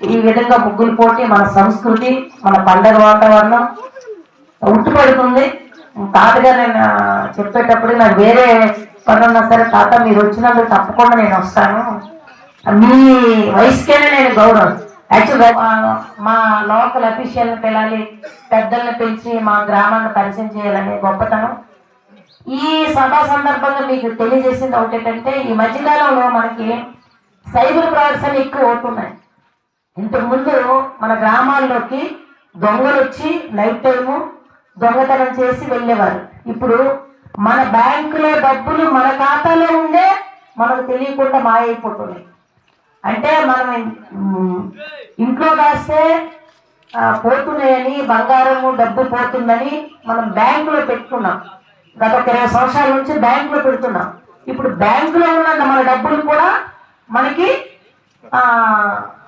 ఈ విధంగా ముగ్గులు పోటీ మన సంస్కృతి మన పండగ వాతావరణం ఉట్టుపడుతుంది. తాతగా నేను చెప్పేటప్పుడు నాకు వేరే పని ఉన్నా సరే తాత మీరు వచ్చినందుకు తప్పకుండా నేను వస్తాను. మీ వయసుకైనా నేను గౌరవం. యాక్చువల్గా మా లోకల్ అఫీషియల్ని పిలాలి పెద్దల్ని పిలిచి మా గ్రామాన్ని పరిచయం చేయాలనే గొప్పతనం. ఈ సభా సందర్భంగా మీకు తెలియజేసింది ఒకటి ఏంటంటే ఈ మధ్యకాలంలో మనకి సైబర్ ఫ్రాడ్స్ అని ఎక్కువ అవుతున్నాయి ఇంతకుముందు మన గ్రామాల్లోకి దొంగలు వచ్చి నైట్ టైము దొంగతనం చేసి వెళ్ళేవారు. ఇప్పుడు మన బ్యాంకులో డబ్బులు మన ఖాతాలో ఉండే మనకు తెలియకుండా మాయైపోతున్నాయి. అంటే మనం ఇంట్లో కాస్తే పోతున్నాయని బంగారము డబ్బు పోతుందని మనం బ్యాంకులో పెట్టుకున్నాం. గత ఇరవై సంవత్సరాల నుంచి బ్యాంకులో పెడుతున్నాం. ఇప్పుడు బ్యాంకులో ఉన్న మన డబ్బులు కూడా మనకి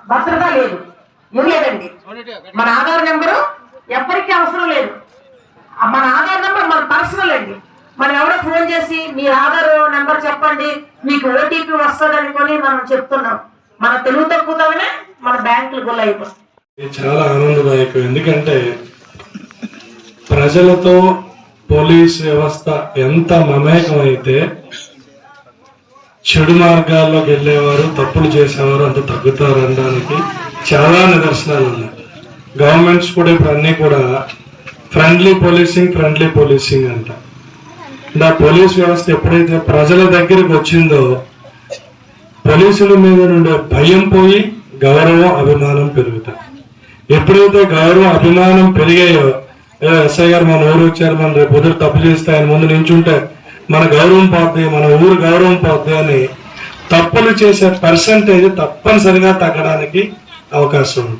భద్రత లేదు. ఇవ్వలేదండి మన ఆధార్ నెంబరు ఎప్పటికీ అవసరం లేదు. మన ఆధార్ నెంబర్ మన పర్సనల్ అండి. మనం ఎవరో ఫోన్ చేసి మీ ఆధార్ నెంబర్ చెప్పండి మీకు ఓటీపీ వస్తుంది అనుకొని మనం చెప్తున్నాం. మన తెలుగు తక్కువతోనే మన బ్యాంకులు గుల్ల అయిపోతుంది ఇది చాలా ఆనందదాయకం. ఎందుకంటే ప్రజలతో పోలీస్ వ్యవస్థ ఎంత మమేకం అయితే చెడు మార్గాల్లోకి వెళ్ళేవారు తప్పులు చేసేవారు అంత తగ్గుతారు అనడానికి చాలా నిదర్శనాలు ఉన్నాయి. గవర్నమెంట్స్ కూడా ఇప్పుడు అన్నీ కూడా ఫ్రెండ్లీ పోలీసింగ్ ఫ్రెండ్లీ పోలీసింగ్ అంట. అంటే ఆ పోలీస్ వ్యవస్థ ఎప్పుడైతే ప్రజల దగ్గరికి వచ్చిందో పోలీసుల మీద నుండే భయం పోయి గౌరవం అభిమానం పెరుగుతాయి. ఎప్పుడైతే గౌరవం అభిమానం పెరిగాయో ఎస్ఐ గారు మన ఊరు వచ్చారు మన రేపు తప్పు చేస్తే ఆయన ముందు నించుంటే మన గౌరవం పోద్ది మన ఊరు గౌరవం పోద్ది అని తప్పులు చేసే పర్సంటేజ్ తప్పనిసరిగా తగ్గడానికి అవకాశం ఉంటుంది.